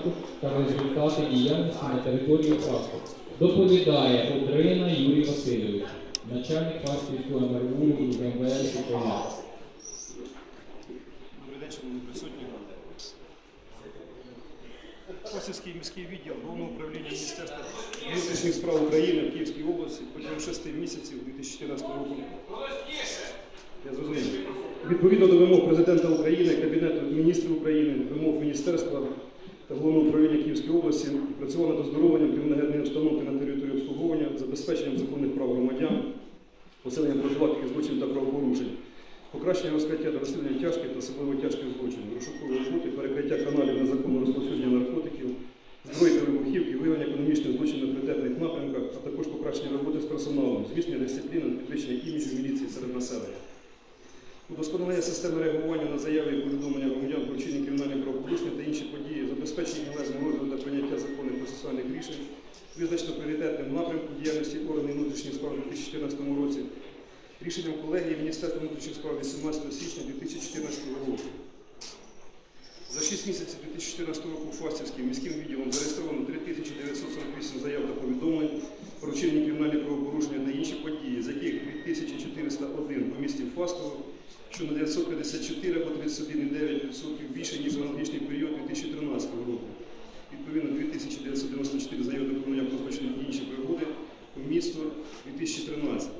ділянку та результати діяльності на території фасту. Доповідає Одрина Юрій Васильович, начальник Фастівського МРУ МВС України. Добрий день, шановні присутні. Косівський міський відділ Головного управління Міністерства внутрішніх справ України в Київській області протягом 6 місяців 2014 року. Я зрозумів. Відповідно до вимог Президента України, Кабінету міністрів України, вимог Міністерства та Головного управління Київської області працювало над оздоровленням криміногенної установки на території обслуговування, забезпеченням законних прав громадян, посиленням профілактики злочинів та правопорушень, покращення розкриття та розслідування тяжких та особливо тяжких злочинів, розшукової роботи, перекриття каналів незаконного розповсюдження наркотиків, зброї та вибухівки, виявлення економічних злочинів на пріоритетних напрямках, а також покращення роботи з персоналом, зміцнення дисципліни, підвищення іміджу міліції серед населення. Удосконалення системи реагування на заяви і повідомлення громадян про вчинення кримінальних правопорушень та інші події, забезпечення належного розгляду та прийняття законних процесуальних рішень, визначено пріоритетним напрямком діяльності органів внутрішніх справ у 2014 році, рішенням колегії Міністерства внутрішніх справ 18 січня 2014 року. За 6 місяців 2014 року Фастівським міським відділом зареєстровано 3948 заяв та повідомлень про вчинення кримінальних правопорушення та інші події, з яких 2401 по місті Фастово, що на 954 або 31,9% більше, ніж аналогічний період 2013 року. Відповідно, 2994 заяви до виконання розпочнені інші пригоди по місту 2013.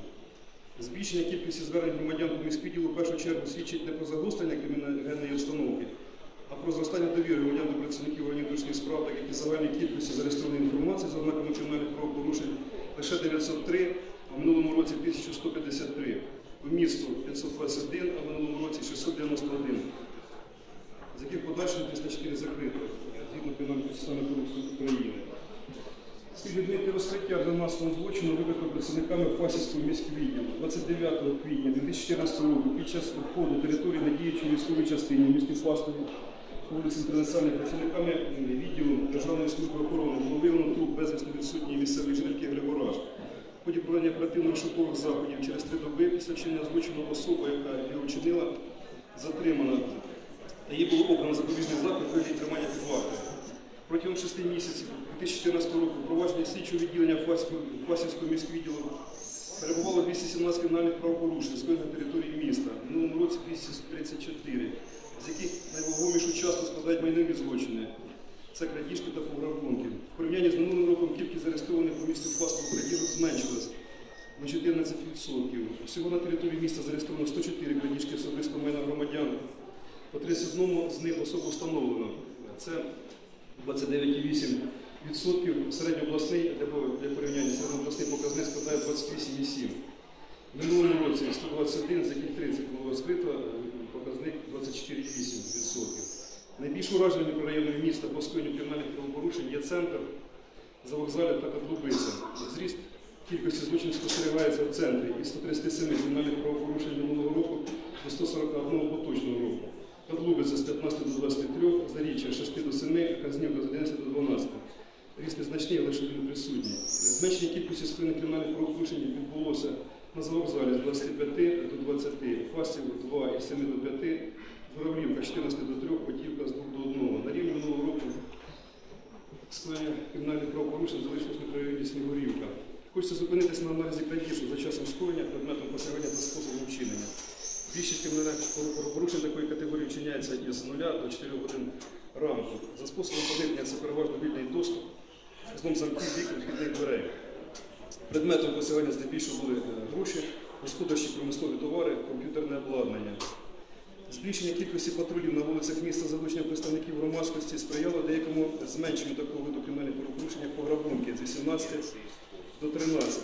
Збільшення кількості звернень громадян до міськвідділу в першу чергу свідчить не про загострення криміногенної установки, а про зростання довіри громадян до працівників органів внутрішніх справ, так як і загальній кількості зареєстрованої інформації за ознаками кримінальних правопорушень лише 903, а в минулому році 1153. По місту 521, а в минулому році 691, з яких подальшим 304 закрито, згідно Кримінального процесуального кодексу України. Співвідмінити розкриття масового злочину викликано працівниками Фасівського міського відділу 29 квітня 2014 року під час обходу території на діючій військовій частині в місті Фастові вулиці Інтернаціональної працівниками відділу Державної служби охорони було виявлено труп безвісно відсутньої місцевої жительки Григораш. Ході проведення оперативно-шукових заходів через три доби після вчинення злочину особа, яка його вчинила, затримана. Та їй було обрано запобіжний у вигляді тримання під вартою. Протягом шести місяців 2014 року провадження слідчого відділення Фасівського, Фасівського міськвідділу перебувало 217 кримінальних правопорушень, скоєних на території міста. В минулому році 234, з яких найвагомішу частку складають майнові злочини. Це крадіжки та пограбунки. В порівнянні з минулим роком кількість зареєстрованих по місту Фастов крадіжок зменшилась на 14%. Всього на території міста зареєстровано 104 крадіжки особисто майна громадян. По 31 з них особо встановлено. Це 29,8%. Середньообласний, для, для порівняння, середньообласний показник складає 28,7%. В минулому році 121, з яких 30 було розкрито, е, показник 24,8%. Найбільш ураженим мікрорайоном міста по скоєнню кримінальних правопорушень є центр за вокзалем та Кадлубиця. Зріст кількості злочинів спостерігається в центрі із 137 кримінальних правопорушень минулого року до 141 поточного року. Кадлубиця з 15 до 23, Заріччя з 6 до 7, Казнівка з 11 до 12. Ріст незначний, але що він присутній. Зменшення кількості скоєних кримінальних правопорушень відбулося на завокзалі з 25 до 20, Фастів 2 із 7 до 5, Журавлівка 14 до 3, Потівка з 2 до 1. На рівні минулого року скоєння кримінальних правопорушень залишилось в мікрорайоні Снігурівка. Хочеться зупинитися на аналізі крадіжок за часом скоєння, предметом посягання та способом вчинення. Більшість кримінальних правопорушень такої категорії вчиняється із 0 до 4 годин ранку. За способом поникнення це переважно вільний доступ, злом замків вікон вхідних дверей. Предметом посягання здебільшого були е, гроші, господарчі промислові товари, комп'ютерне обладнання. Збільшення кількості патрулів на вулицях міста залучення представників громадськості сприяло деякому зменшенню такого виду кримінальних правопорушень, як пограбунки з 18 до 13.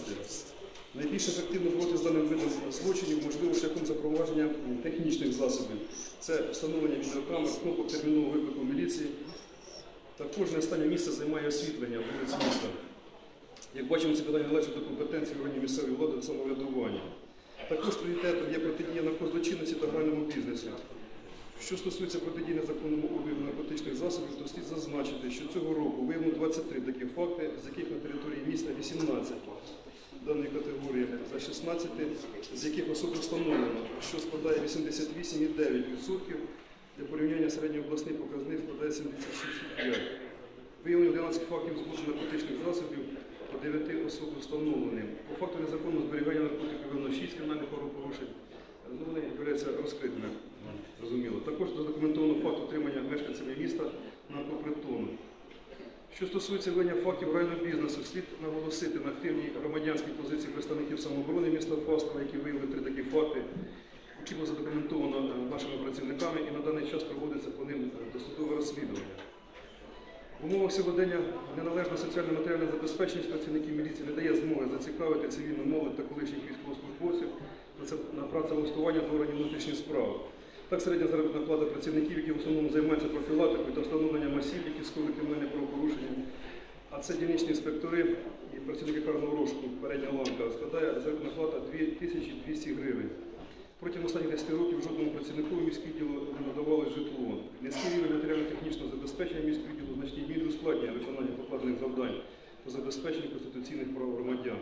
Найбільш ефективно боротися з даним видом злочинів можливо шляхом запровадження технічних засобів. Це встановлення відеокамер, кнопок термінового виклику міліції. Та кожне останнє місце займає освітлення вулиць міста. Як бачимо, це питання належить до компетенції органів місцевої влади та самоврядування. Також пріоритетом є протидія наркозлочинності та гральному бізнесу. Що стосується протидії незаконному обігу наркотичних засобів, то слід зазначити, що цього року виявлено 23 такі факти, з яких на території міста 18 даної категорії за 16, з яких особи встановлено, що складає 88,9%. Для порівняння середньообласний показник складає 76,5%. Виявлено 11 фактів збуту наркотичних засобів, 9 осіб встановленим. По факту незаконного зберігання наркотиків виявлено 6 кримінальних правопорушень. Ну, вони являються розкритими, зрозуміло. Також задокументовано факт отримання мешканцями міста наркопритону. Що стосується ведення фактів реального бізнесу, слід наголосити на активній громадянській позиції представників самооборони міста Фастова, які виявили три такі факти, було задокументовано е, нашими працівниками і на даний час проводиться по ним е, досудове розслідування. В умовах сьогодення неналежна соціально-матеріальна забезпеченість працівників міліції не дає змоги зацікавити цивільну молодь та колишніх військовослужбовців на це- на працевлаштування до органів внутрішніх справ. Так, середня заробітна плата працівників, які в основному займаються профілактикою та встановленням осіб, які скоїли кримінальне правопорушення, а це дільничні інспектори і працівники карного розшуку, передня ланка, складає заробітна плата 2200 гривень. Протягом останніх 10 років жодному працівнику міськвідділу не надавали житло. Низький рівень матеріально-технічного забезпечення міськвідділу в значній мірі ускладнює виконання покладених завдань по забезпеченню конституційних прав громадян.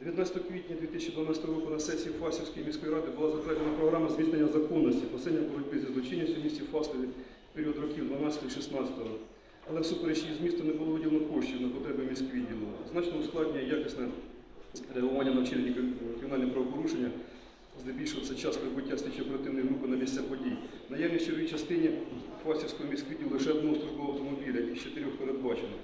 19 квітня 2012 року на сесії Фасівської міської ради була затверджена програма зміцнення законності, посилення боротьби зі злочинністю в місті Фастові в період років 12-16. Але всупереч її змісту не було виділено коштів на потреби міськвідділу. Значно ускладнює якісне реагування на вчинені кримінальні правопорушення, здебільшого це час прибуття слідчо-оперативної групи на місця подій. Наявність в частині Фастівського міськвідділу лише одного службового автомобіля із чотирьох передбачено.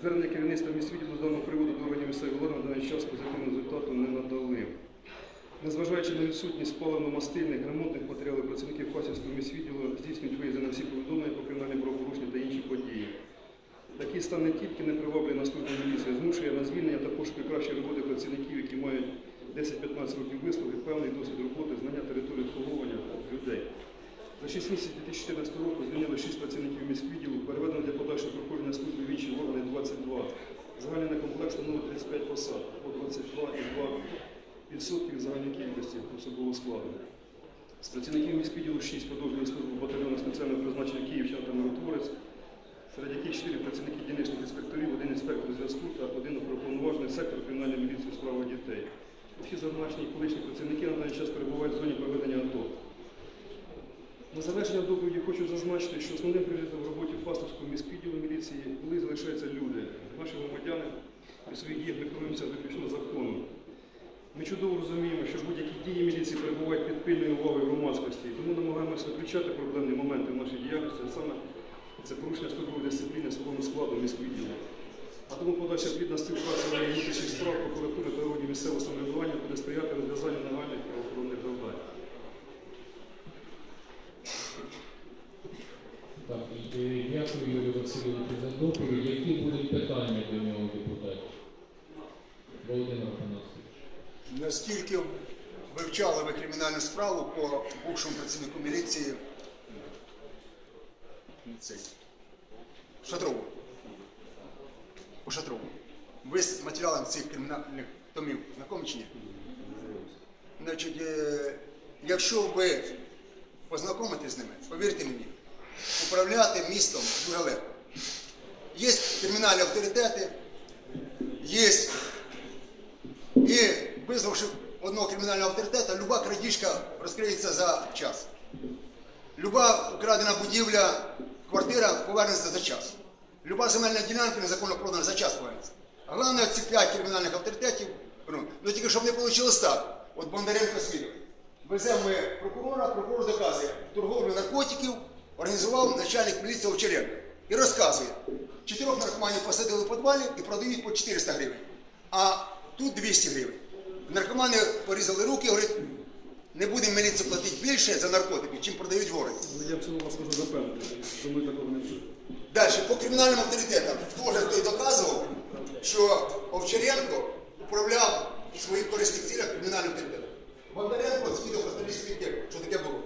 Звернення керівництва міськвідділу з даного приводу до органів місцевої влади на даний час позитивного результату не надали. Незважаючи на відсутність паливно-мастильних ремонтних матеріалів, працівників Фасівського міськвідділу здійснюють виїзди на всі повідомлення про кримінальні правопорушення та інші події. Такий стан не тільки не приваблює на службу міліції, змушує на звільнення та пошуки кращої роботи працівників, які мають 10-15 років вислуги, певний досвід роботи, знання території обслуговування людей. За 6 місяців 2014 року звільнили 6 працівників міськвідділу, переведено для подальшого проходження служби в інші органи 22. Загальний некомплект становить 35 посад, по 22,2% від загальної кількості особового складу. З працівників міськвідділу 6 продовжує службу батальйону спеціального призначення Київщина та Миротворець, серед яких 4 працівники дільничних інспекторів, один інспектор зв'язку та один уповноважений сектор кримінальної міліції у справах дітей. Всі зазначені колишні працівники на даний час перебувають в зоні проведення АТО. На завершення доповіді хочу зазначити, що основним пріоритетом в роботі Фастовського міськвідділу міліції і залишаються люди. Наші громадяни при своїх діях ми керуємося виключно законом. Ми чудово розуміємо, що будь-які дії міліції перебувають під пильною увагою громадськості, тому намагаємося виключати проблемні моменти в нашій діяльності, а саме це порушення службової дисципліни особового складу міськвідділу. А тому подальша плідна співпраця внутрішніх справ, прокуратури та органів місцевого самоврядування буде сприяти розв'язанню нагальних правоохоронних завдань. Так, е, дякую Юрію Васильовичу за доповідь. Які будуть питання до нього депутатів? Володимир Афанасович. Наскільки вивчали ви кримінальну справу по бувшому працівнику міліції Шатрову? По Шатрову. Ви з матеріалом цих кримінальних томів знайомі чи ні? Значить, е, якщо ви познайомитесь з ними, повірте мені, управляти містом дуже легко. Є кримінальні авторитети, є і визнавши одного кримінального авторитета, люба крадіжка розкриється за час. Люба украдена будівля, квартира повернеться за час. Люба земельна ділянка незаконно продана за час повернеться. Головне ці п'ять кримінальних авторитетів, ну ну, тільки щоб не вийшло так. От Бондаренко свідок. Веземо ми прокурора, прокурор доказує, торговлю наркотиків організував начальник міліції Овчаренко. І розказує, чотирьох наркоманів посадили в підвалі і продають по 400 гривень. А тут 200 гривень. Наркомани порізали руки, говорять, не будемо міліцію платити більше за наркотики, чим продають в городі. Я в цьому вас можу запевнити, що ми такого не чуємо. Далі, по кримінальним авторитетам, теж той доказував, що Овчаренко управляв в своїх корисних цілях кримінальним авторитетом. Бондаренко свідок остальних свідків, що таке було.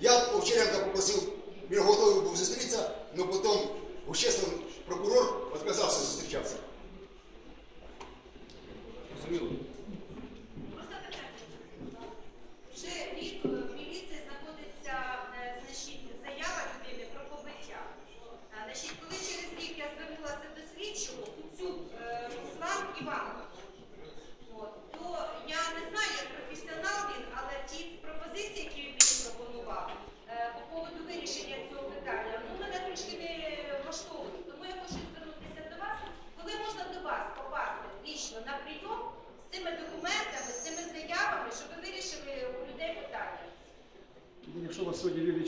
Я Овчаренка попросив, він готовий був зустрітися, але потім общественний прокурор відказався зустрічатися. Розуміло? Вже рік е, в міліції знаходиться е, значить, заява людини про побиття. Е, Значить, коли через рік я звернулася до слідчого, цю е, Руслан Іванович, от, то я не знаю, як професіонал він, але ті пропозиції, які він мені пропонував е, по поводу вирішення цього питання, ну мене трошки не влаштовують. Тому я хочу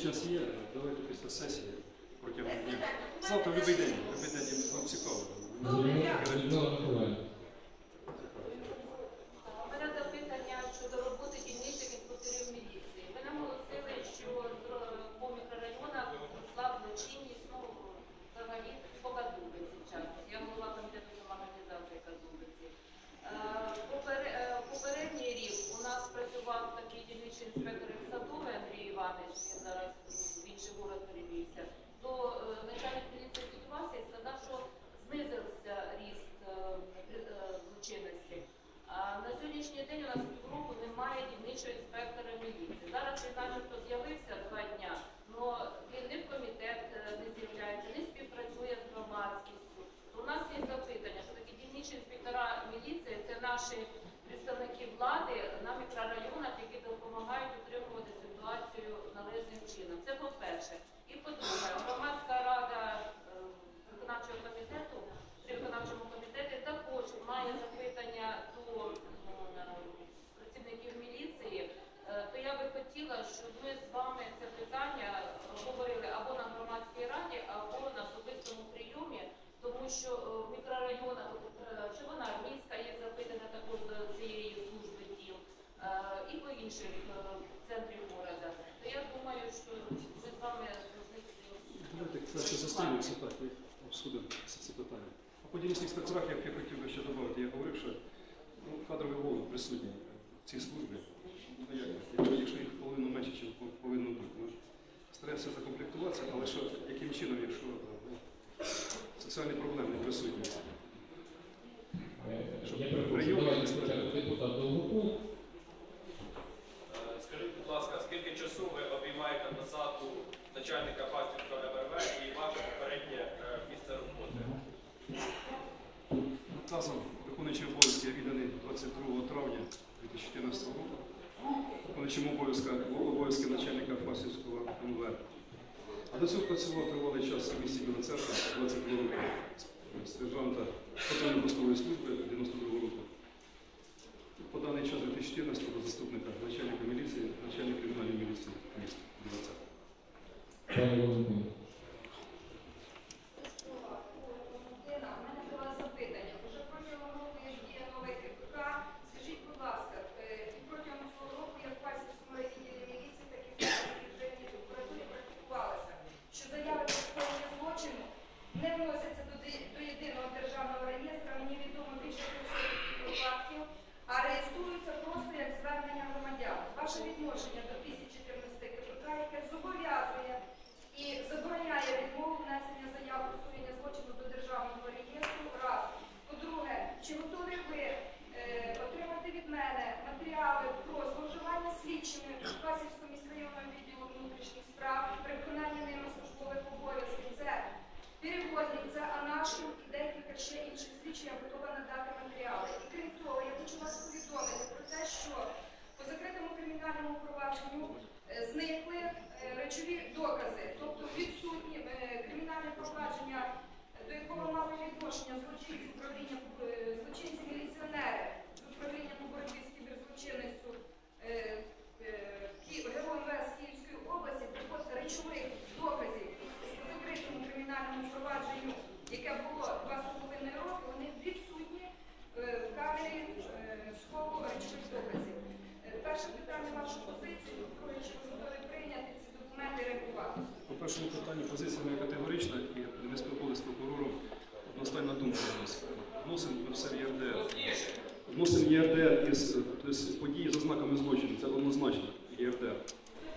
час є, давайте після сесії протягом дня. Завтра в будь-який день, в будь-який день вам цікаво. Людмила Миколаївна. У мене запитання щодо роботи дільничних інспекторів міліції. Ви наголосили, що з- по мікрорайонах зросла злочинність, ну, взагалі по Казубиці, в частності. Я голова комітету з організації Казубиці. Е, попер- е, Попередній рік у нас працював такий дільничний інспектор як Садовий Андрій Іванович, він зараз в інший город перевівся. То е, начальник міліції підвівався і сказав, що знизився ріст е, е, злочинності. А на сьогоднішній день у нас півроку немає дільничого інспектора міліції. Зараз він начебто з'явився два дня, але він не в комітет е, не з'являється, не співпрацює з громадськістю. У нас є запитання, що такі дільничі інспектора міліції це наші представники влади на мікрорайонах, які допомагають утримувати ситуацію належним чином. Це по-перше. І по-друге, громадська рада е, виконавчого комітету при виконавчому комітеті також має запитання до м, працівників міліції, Е, то я би хотіла, щоб ми з вами це питання говорили або на громадській раді, або на особистому прийомі, тому що е, в мікрорайонах е, Червоноармійська є запитання також до цієї служби діл, е, і по інших центрів міста. То я думаю, що ми з вами зустрінемося так і обсудимо всі ці питання. А по дільничних б я хотів би ще додати, я говорив, що ну, кадровий голод присутній в цій службі. Якщо, їх половину менше, ніж повинно бути. Ми стараємося закомплектуватися, але що, яким чином, якщо ну, соціальні проблеми присутні. Е, Щоб Я перепрошую, депутат Довгопол. Е, Скажіть, будь ласка, скільки часу ви обіймаєте посаду начальника Фастівського МРВ і ваше попереднє е, місце роботи? Наказом виконуючий обов'язки відданий 22 травня 2014 року. Виконуючим обов'язки, начальника Фасівського МВ. А до цього працював тривалий час в місті Білоцерка 22 роки, сержанта патрульної постової служби 92 року. По даний час 2014 року заступника начальника міліції, начальника кримінальної міліції міста Біла Церква. Пане Валентин. Людина, у мене до вас запитання. Уже протягом року, як діє новий КПК, скажіть, будь ласка, е, і протягом цього року, як в Фасівському відділі міліції, так і в Фасівській державній прокуратурі практикувалося, що заяви про скоєння злочину не вносяться до, ди- до єдиного державного реєстру, мені відомо більше 300 випадків, а реєструються просто як звернення громадян. Ваше відношення до 2014 КПК, яке зобов'язує і забороняє відмову внесення заяв про скоєння злочину до державного реєстру. Раз. По-друге, чи готові ви е, отримати від мене матеріали про зловживання слідчими Касівського міськрайонного відділу внутрішніх справ при виконанні ними службових обов'язків? Це перевозник, це Анашин і декілька ще інших слідчих, я готова надати матеріали. І крім того, я хочу вас повідомити про те, що по закритому кримінальному провадженню е, зникли е, речові докази, тобто відсутні е, кримінальне провадження, до якого мали відношення злочинці управління злочинці міліціонери з управління по боротьбі з кіберзлочинністю ГРО МВС Київської області, от речових доказів по закритому кримінальному провадженню, яке було два з половиною роки, вони відсутні в камері схову речових доказів. Е, Перше питання вашу позицію, друге, чи ви готові прийняти ці документи і реагувати? По першому питанню позиція моя категорична, і ми спілкувалися з прокурором. Одностайна думка у нас. Вносимо все в ЄРДР. Вносимо ЄРДР із тобто, події за знаками злочину. Це однозначно ЄРДР.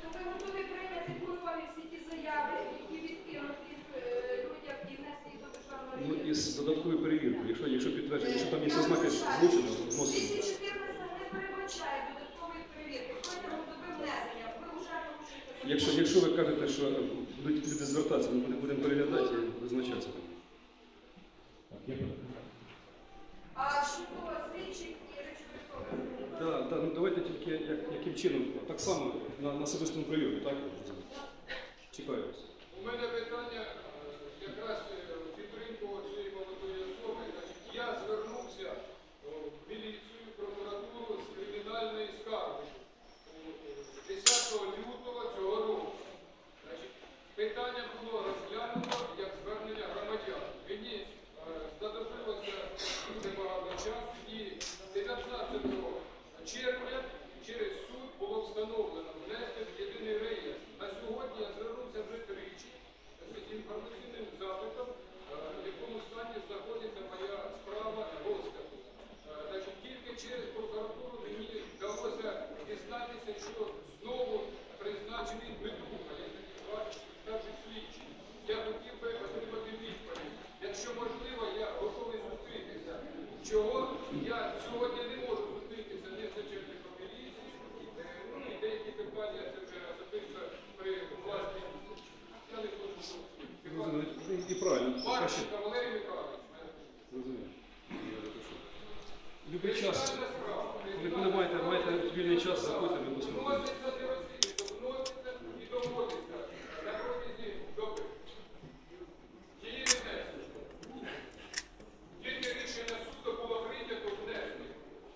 Тобто ви готові прийняти контролі всі ті заяви, які відкинуті е, людям і внести їх до державного Ну, із додатковою перевіркою. Якщо, якщо підтверджено, що там є ознаки злочину, вносимо. 214 не передбачає додаткової перевірки. Протягом доби внесення ви вже порушуєте. Якщо, якщо ви кажете, що будуть люди звертатися, ми будемо- будемо переглядати і визначатися. Так. А щодо слідчих і речових Так, Да, да, ну давайте тільки як, яким чином, так само на, на особистому прийомі, так? Чекаю вас. У мене питання питання було розглянуто як звернення громадян. Мені е, задовжилося дуже багато часу і 19 червня. Якщо можливо, я готовий зустрітися. Чого я сьогодні не можу зустрітися не з начальником міліції, ну і деякі питання це вже особисто при власній. Я не хочу. І правильно. Краще. Марченко Валерій Михайлович. Зрозуміло. Я запишу. Любий час. Коли ви маєте, маєте вільний час, заходьте, ми послухаємо. Вноситься не розслідується, вноситься і доводиться на протязі доби. Її не внесли. Тільки рішення суду було прийнято внесли.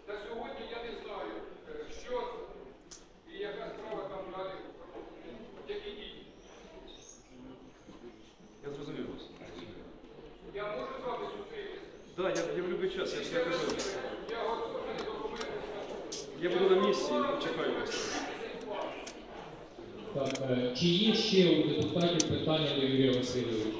Та сьогодні я не знаю, е, що це і яка справа там далі. Які дії. Я зрозумів вас. Я можу з вами зустрітися. Так, я, я в будь-який час, я ж я кажу. Я готовий документи. Я буду на місці і чекаю вас. Так, е, чи є ще у депутатів питання до Юрія Васильовича?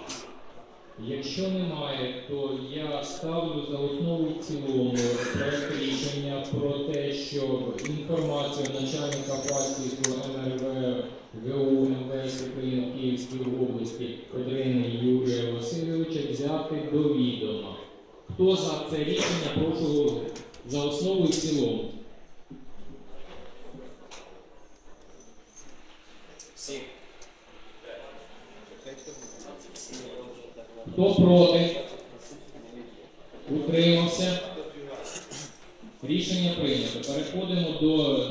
Якщо немає, то я ставлю за основу і цілому проект рішення про те, щоб інформацію начальника Фастівського МРВ ГУ МВС України Київській області Федорини Юрія Васильовича взяти до відома. Хто за це рішення, прошу за основу і цілому. Хто проти? Утримався. Рішення прийнято. Переходимо до